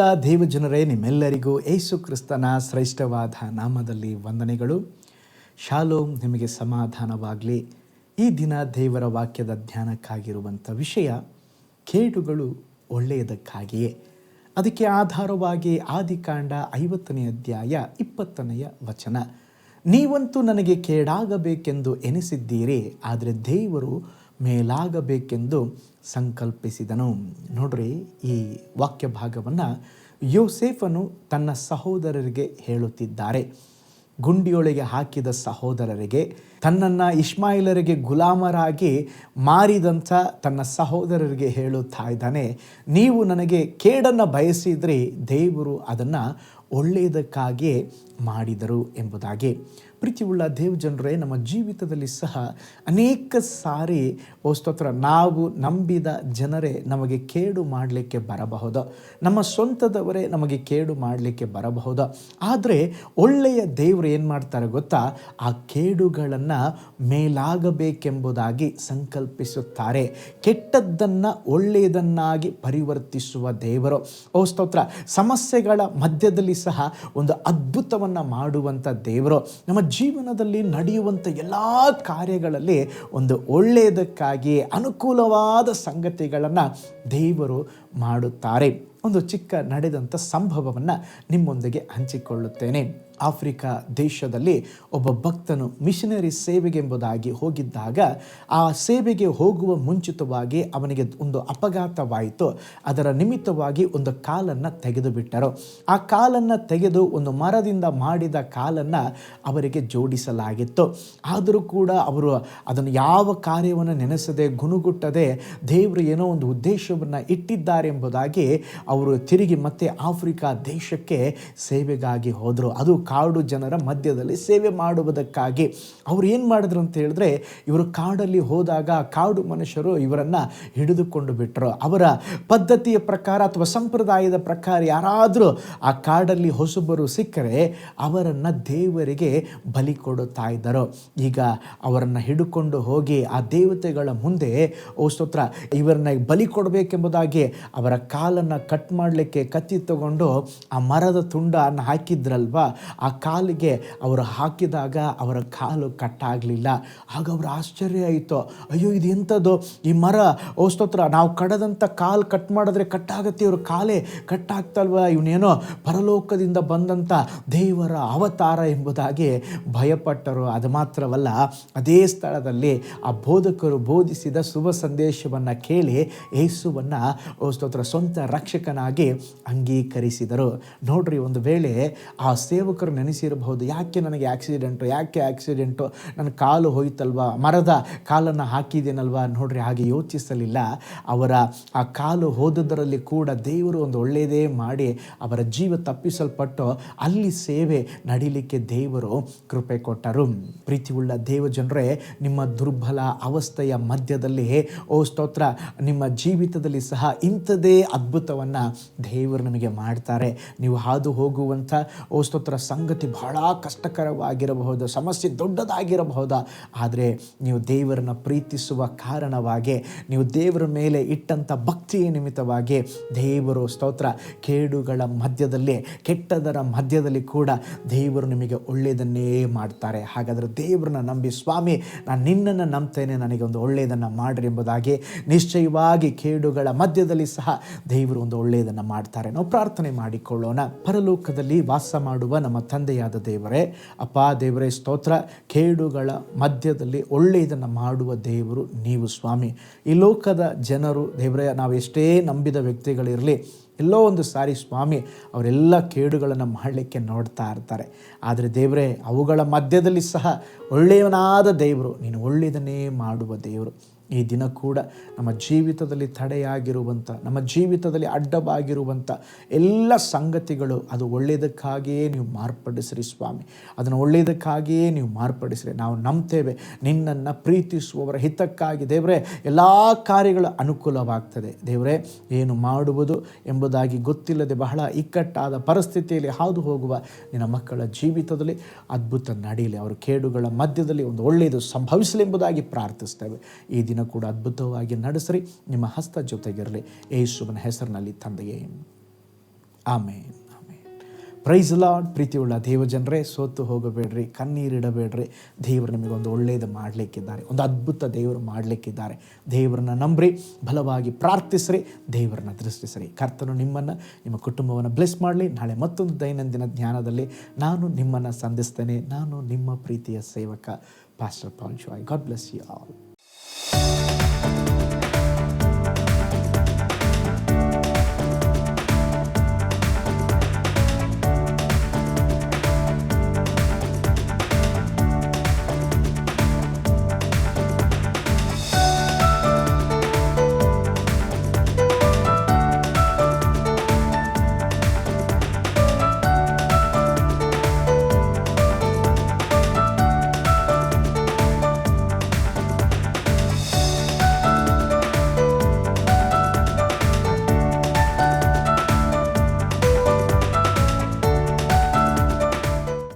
ಪ್ರೀತಿಯುಳ್ಳ ದೇವಜನರೇ ನಿಮ್ಮೆಲ್ಲರಿಗೂ ಏಸು ಕ್ರಿಸ್ತನ ಶ್ರೇಷ್ಠವಾದ ನಾಮದಲ್ಲಿ ವಂದನೆಗಳು. ಶಾಲೋಮ್, ನಿಮಗೆ ಸಮಾಧಾನವಾಗಲಿ. ಈ ದಿನ ದೇವರ ವಾಕ್ಯದ ಧ್ಯಾನಕ್ಕಾಗಿರುವಂಥ ವಿಷಯ, ಕೇಡುಗಳು ಒಳ್ಳೆಯದಕ್ಕಾಗಿಯೇ. ಅದಕ್ಕೆ ಆಧಾರವಾಗಿ ಆದಿಕಾಂಡ ಐವತ್ತನೇ ಅಧ್ಯಾಯ ಇಪ್ಪತ್ತನೆಯ ವಚನ. ನೀವಂತೂ ನನಗೆ ಕೇಡಾಗಬೇಕೆಂದು ಎನಿಸಿದ್ದೀರಿ, ಆದರೆ ದೇವರು ಮೇಲಾಗಬೇಕೆಂದು ಸಂಕಲ್ಪಿಸಿದನು. ನೋಡ್ರಿ, ಈ ವಾಕ್ಯ ಭಾಗವನ್ನು ಯೋಸೇಫನು ತನ್ನ ಸಹೋದರರಿಗೆ ಹೇಳುತ್ತಿದ್ದಾರೆ. ಗುಂಡಿಯೊಳಗೆ ಹಾಕಿದ ಸಹೋದರರಿಗೆ, ತನ್ನನ್ನು ಇಸ್ಮಾಯಿಲರಿಗೆ ಗುಲಾಮರಾಗಿ ಮಾರಿದಂಥ ತನ್ನ ಸಹೋದರರಿಗೆ ಹೇಳುತ್ತಾ ಇದ್ದಾನೆ. ನೀವು ನನಗೆ ಕೇಡನ್ನು ಬಯಸಿದರೆ, ದೇವರು ಅದನ್ನು ಒಳ್ಳೆಯದಕ್ಕಾಗಿಯೇ ಮಾಡಿದರು ಎಂಬುದಾಗಿ. ಪ್ರೀತಿಯುಳ್ಳ ದೇವ್ ಜನರೇ, ನಮ್ಮ ಜೀವಿತದಲ್ಲಿ ಸಹ ಅನೇಕ ಸಾರಿ ಸ್ತೋತ್ರ, ನಾವು ನಂಬಿದ ಜನರೇ ನಮಗೆ ಕೇಡು ಮಾಡಲಿಕ್ಕೆ ಬರಬಹುದು. ನಮ್ಮ ಸ್ವಂತದವರೇ ನಮಗೆ ಕೇಡು ಮಾಡಲಿಕ್ಕೆ ಬರಬಹುದು. ಆದರೆ ಒಳ್ಳೆಯ ದೇವರು ಏನು ಮಾಡ್ತಾರೆ ಗೊತ್ತಾ? ಆ ಕೇಡುಗಳನ್ನು ಮೇಲಾಗಬೇಕೆಂಬುದಾಗಿ ಸಂಕಲ್ಪಿಸುತ್ತಾರೆ. ಕೆಟ್ಟದ್ದನ್ನು ಒಳ್ಳೆಯದನ್ನಾಗಿ ಪರಿವರ್ತಿಸುವ ದೇವರು. ಓ ಸ್ತೋತ್ರ, ಸಮಸ್ಯೆಗಳ ಮಧ್ಯದಲ್ಲಿ ಸಹ ಒಂದು ಅದ್ಭುತವನ್ನು ಮಾಡುವಂಥ ದೇವರು. ನಮ್ಮ ಜೀವನದಲ್ಲಿ ನಡೆಯುವಂಥ ಎಲ್ಲ ಕಾರ್ಯಗಳಲ್ಲಿ ಒಂದು ಒಳ್ಳೆಯದಕ್ಕಾಗಿ ಅನುಕೂಲವಾದ ಸಂಗತಿಗಳನ್ನು ದೇವರು ಮಾಡುತ್ತಾರೆ. ಒಂದು ಚಿಕ್ಕ ನಡೆದಂಥ ಸಂಭವವನ್ನು ನಿಮ್ಮೊಂದಿಗೆ ಹಂಚಿಕೊಳ್ಳುತ್ತೇನೆ. ಆಫ್ರಿಕಾ ದೇಶದಲ್ಲಿ ಒಬ್ಬ ಭಕ್ತನು ಮಿಷನರಿ ಸೇವೆಗೆಂಬುದಾಗಿ ಹೋಗಿದ್ದಾಗ, ಆ ಸೇವೆಗೆ ಹೋಗುವ ಮುಂಚಿತವಾಗಿ ಅವನಿಗೆ ಒಂದು ಅಪಘಾತವಾಯಿತು. ಅದರ ನಿಮಿತ್ತವಾಗಿ ಒಂದು ಕಾಲನ್ನು ತೆಗೆದುಬಿಟ್ಟರು. ಆ ಕಾಲನ್ನು ತೆಗೆದು ಒಂದು ಮರದಿಂದ ಮಾಡಿದ ಕಾಲನ್ನು ಅವರಿಗೆ ಜೋಡಿಸಲಾಗಿತ್ತು. ಆದರೂ ಕೂಡ ಅವರು ಅದನ್ನು ಯಾವ ಕಾರ್ಯವನ್ನು ನೆನೆಸದೆ ಗುಣಗುಟ್ಟದೆ ದೇವರು ಏನೋ ಒಂದು ಉದ್ದೇಶವನ್ನು ಇಟ್ಟಿದ್ದಾರೆ ಎಂಬುದಾಗಿ ಅವರು ತಿರುಗಿ ಮತ್ತೆ ಆಫ್ರಿಕಾ ದೇಶಕ್ಕೆ ಸೇವೆಗಾಗಿ ಹೋದರು. ಅದು ಕಾಡು ಜನರ ಮಧ್ಯದಲ್ಲಿ ಸೇವೆ ಮಾಡುವುದಕ್ಕಾಗಿ. ಅವರು ಏನು ಮಾಡಿದ್ರು ಅಂತ ಹೇಳಿದ್ರೆ, ಇವರು ಕಾಡಲ್ಲಿ ಹೋದಾಗ ಕಾಡು ಮನುಷ್ಯರು ಇವರನ್ನು ಹಿಡಿದುಕೊಂಡು ಬಿಟ್ಟರು ಅವರ ಪದ್ಧತಿಯ ಪ್ರಕಾರ ಅಥವಾ ಸಂಪ್ರದಾಯದ ಪ್ರಕಾರ ಯಾರಾದರೂ ಆ ಕಾಡಲ್ಲಿ ಹೊಸಬರು ಸಿಕ್ಕರೆ ಅವರನ್ನು ದೇವರಿಗೆ ಬಲಿ ಕೊಡುತ್ತಾ ಇದ್ದರು. ಈಗ ಅವರನ್ನು ಹಿಡುಕೊಂಡು ಹೋಗಿ ಆ ದೇವತೆಗಳ ಮುಂದೆ, ಓ ಸ್ತೋತ್ರ, ಇವರನ್ನ ಬಲಿ ಕೊಡಬೇಕೆಂಬುದಾಗಿ ಅವರ ಕಾಲನ್ನು ಕಟ್ ಮಾಡಲಿಕ್ಕೆ ಕತ್ತಿ ತಗೊಂಡು ಆ ಮರದ ತುಂಡನ್ನು ಹಾಕಿದ್ರಲ್ವ? ಆ ಕಾಲಿಗೆ ಅವರು ಹಾಕಿದಾಗ ಅವರ ಕಾಲು ಕಟ್ಟಾಗಲಿಲ್ಲ ಆಗ ಅವರು ಆಶ್ಚರ್ಯ ಆಯಿತು. ಅಯ್ಯೋ ಇದು ಎಂಥದ್ದು ಈ ಮರ ಔಸ್ತೋತ್ರ ನಾವು ಕಡದಂಥ ಕಾಲು ಕಟ್ ಮಾಡಿದ್ರೆ ಕಟ್ಟಾಗತ್ತೆ ಇವ್ರ ಕಾಲೇ ಕಟ್ಟಾಗ್ತಲ್ವ ಇವನೇನೋ ಪರಲೋಕದಿಂದ ಬಂದಂಥ ದೇವರ ಅವತಾರ ಎಂಬುದಾಗಿ ಭಯಪಟ್ಟರು. ಅದು ಮಾತ್ರವಲ್ಲ, ಅದೇ ಸ್ಥಳದಲ್ಲಿ ಆ ಬೋಧಕರು ಬೋಧಿಸಿದ ಶುಭ ಸಂದೇಶವನ್ನು ಕೇಳಿ ಯೇಸುವನ್ನು ಸ್ತೋತ್ರ ಸ್ವಂತ ರಕ್ಷಕನಾಗಿ ಅಂಗೀಕರಿಸಿದರು. ನೋಡ್ರಿ, ಒಂದು ವೇಳೆ ಆ ಸೇವಕರು ನೆನೆಸಿರಬಹುದು. ಯಾಕೆ ನನಗೆ ಆಕ್ಸಿಡೆಂಟು, ಯಾಕೆ ಆಕ್ಸಿಡೆಂಟು? ನನ್ನ ಕಾಲು ಹೋಯ್ತಲ್ವಾ? ಮರದ ಕಾಲನ್ನು ಹಾಕಿದ್ದೇನಲ್ವಾ? ನೋಡ್ರಿ, ಹಾಗೆ ಯೋಚಿಸಲಿಲ್ಲ. ಅವರ ಆ ಕಾಲು ಹೋದದರಲ್ಲಿ ಕೂಡ ದೇವರು ಒಂದು ಒಳ್ಳೆಯದೇ ಮಾಡಿ ಅವರ ಜೀವ ತಪ್ಪಿಸಲ್ಪಟ್ಟು ಅಲ್ಲಿ ಸೇವೆ ನಡೀಲಿಕ್ಕೆ ದೇವರು ಕೃಪೆ ಕೊಟ್ಟರು. ಪ್ರೀತಿಯುಳ್ಳ ದೇವ ಜನರೇ, ನಿಮ್ಮ ದುರ್ಬಲ ಅವಸ್ಥೆಯ ಮಧ್ಯದಲ್ಲಿ, ಓ ಸ್ತೋತ್ರ, ನಿಮ್ಮ ಜೀವಿತದಲ್ಲಿ ಸಹ ಇಂಥದೇ ಅದ್ಭುತವನ್ನು ದೇವರು ನಮಗೆ ಮಾಡ್ತಾರೆ. ನೀವು ಹಾದು ಹೋಗುವಂಥ, ಓ ಸ್ತೋತ್ರ, ಸಂಗತಿ ಬಹಳ ಕಷ್ಟಕರವಾಗಿರಬಹುದು, ಸಮಸ್ಯೆ ದೊಡ್ಡದಾಗಿರಬಹುದು. ಆದರೆ ನೀವು ದೇವರನ್ನು ಪ್ರೀತಿಸುವ ಕಾರಣವಾಗಿ, ನೀವು ದೇವರ ಮೇಲೆ ಇಟ್ಟಂಥ ಭಕ್ತಿಯ ನಿಮಿತ್ತವಾಗಿ ದೇವರು ಸ್ತೋತ್ರ ಕೇಡುಗಳ ಮಧ್ಯದಲ್ಲಿ, ಕೆಟ್ಟದರ ಮಧ್ಯದಲ್ಲಿ ಕೂಡ ದೇವರು ನಿಮಗೆ ಒಳ್ಳೆಯದನ್ನೇ ಮಾಡ್ತಾರೆ. ಹಾಗಾದರೆ ದೇವರನ್ನ ನಂಬಿ, ಸ್ವಾಮಿ, ನಾನು ನಿನ್ನನ್ನು ನಂಬ್ತೇನೆ, ನನಗೆ ಒಂದು ಒಳ್ಳೆಯದನ್ನು ಮಾಡ್ರಿ ಎಂಬುದಾಗಿ ನಿಶ್ಚಯವಾಗಿ ಕೇಡುಗಳ ಮಧ್ಯದಲ್ಲಿ ಸಹ ದೇವರು ಒಂದು ಒಳ್ಳೆಯದನ್ನು ಮಾಡ್ತಾರೆ. ನಾವು ಪ್ರಾರ್ಥನೆ ಮಾಡಿಕೊಳ್ಳೋಣ. ಪರಲೋಕದಲ್ಲಿ ವಾಸ ಮಾಡುವ ನಮ್ಮ ತಂದೆಯಾದ ದೇವರೇ, ಅಪ್ಪ ದೇವರೇ, ಸ್ತೋತ್ರ. ಕೇಡುಗಳ ಮಧ್ಯದಲ್ಲಿ ಒಳ್ಳೆಯದನ್ನು ಮಾಡುವ ದೇವರು ನೀವು ಸ್ವಾಮಿ. ಈ ಲೋಕದ ಜನರು, ದೇವರೇ, ನಾವು ಎಷ್ಟೇ ನಂಬಿದ ವ್ಯಕ್ತಿಗಳಿರಲಿ, ಎಲ್ಲೋ ಒಂದು ಸಾರಿ ಸ್ವಾಮಿ ಅವರೆಲ್ಲ ಕೇಡುಗಳನ್ನು ಮಾಡಲಿಕ್ಕೆ ನೋಡ್ತಾ ಇರ್ತಾರೆ. ಆದರೆ ದೇವರೇ, ಅವುಗಳ ಮಧ್ಯದಲ್ಲಿ ಸಹ ಒಳ್ಳೆಯವನಾದ ದೇವರು, ನೀನು ಒಳ್ಳೆಯದನ್ನೇ ಮಾಡುವ ದೇವರು. ಈ ದಿನ ಕೂಡ ನಮ್ಮ ಜೀವಿತದಲ್ಲಿ ತಡೆಯಾಗಿರುವಂಥ, ನಮ್ಮ ಜೀವಿತದಲ್ಲಿ ಅಡ್ಡವಾಗಿರುವಂಥ ಎಲ್ಲ ಸಂಗತಿಗಳು ಅದು ಒಳ್ಳೆಯದಕ್ಕಾಗಿಯೇ ನೀವು ಮಾರ್ಪಡಿಸ್ರಿ ಸ್ವಾಮಿ. ಅದನ್ನು ಒಳ್ಳೆಯದಕ್ಕಾಗಿಯೇ ನೀವು ಮಾರ್ಪಡಿಸ್ರಿ. ನಾವು ನಂಬ್ತೇವೆ, ನಿನ್ನನ್ನು ಪ್ರೀತಿಸುವವರ ಹಿತಕ್ಕಾಗಿ ದೇವರೇ, ಎಲ್ಲ ಕಾರ್ಯಗಳು ಅನುಕೂಲವಾಗ್ತದೆ. ದೇವರೇ, ಏನು ಮಾಡುವುದು ಎಂಬುದಾಗಿ ಗೊತ್ತಿಲ್ಲದೆ ಬಹಳ ಇಕ್ಕಟ್ಟಾದ ಪರಿಸ್ಥಿತಿಯಲ್ಲಿ ಹಾದು ಹೋಗುವ ನಿನ್ನ ಮಕ್ಕಳ ಜೀವಿತದಲ್ಲಿ ಅದ್ಭುತ ನಡೆಯಲಿ ಅವರ ಕೇಡುಗಳ ಮಧ್ಯದಲ್ಲಿ ಒಂದು ಒಳ್ಳೆಯದು ಸಂಭವಿಸಲಿ ಎಂಬುದಾಗಿ ಪ್ರಾರ್ಥಿಸ್ತೇವೆ. ಈ ದಿನ ಕೂಡ ಅದ್ಭುತವಾಗಿ ನಡೆಸ್ರಿ. ನಿಮ್ಮ ಹಸ್ತ ಜೊತೆಗಿರಲಿ. ಯೇಸುವನ ಹೆಸರಿನಲ್ಲಿ ತಂದೆಯೇ. ಆಮೇನ್ ಪ್ರೈಸ್ ಲಾರ್ಡ್ ಪ್ರೀತಿಯುಳ್ಳ ದೇವಜನರೇ ಸೋತು ಹೋಗಬೇಡ್ರಿ ಕಣ್ಣೀರಿಡಬೇಡ್ರಿ ದೇವರು ನಿಮಗೊಂದು ಒಳ್ಳೆಯದು ಮಾಡಲಿಕ್ಕಿದ್ದಾರೆ. ಒಂದು ಅದ್ಭುತ ದೇವರು ಮಾಡಲಿಕ್ಕಿದ್ದಾರೆ. ದೇವರನ್ನ ನಂಬ್ರಿ, ಬಲವಾಗಿ ಪ್ರಾರ್ಥಿಸ್ರಿ, ದೇವರನ್ನ ದೃಷ್ಟಿಸ್ರಿ. ಕರ್ತನು ನಿಮ್ಮನ್ನು, ನಿಮ್ಮ ಕುಟುಂಬವನ್ನು ಬ್ಲೆಸ್ ಮಾಡಲಿ. ನಾಳೆ ಮತ್ತೊಂದು ದೈನಂದಿನ ಜ್ಞಾನದಲ್ಲಿ ನಾನು ನಿಮ್ಮನ್ನು ಸಂಧಿಸ್ತೇನೆ. ನಾನು ನಿಮ್ಮ ಪ್ರೀತಿಯ ಸೇವಕ pastor Paul Shai God bless you all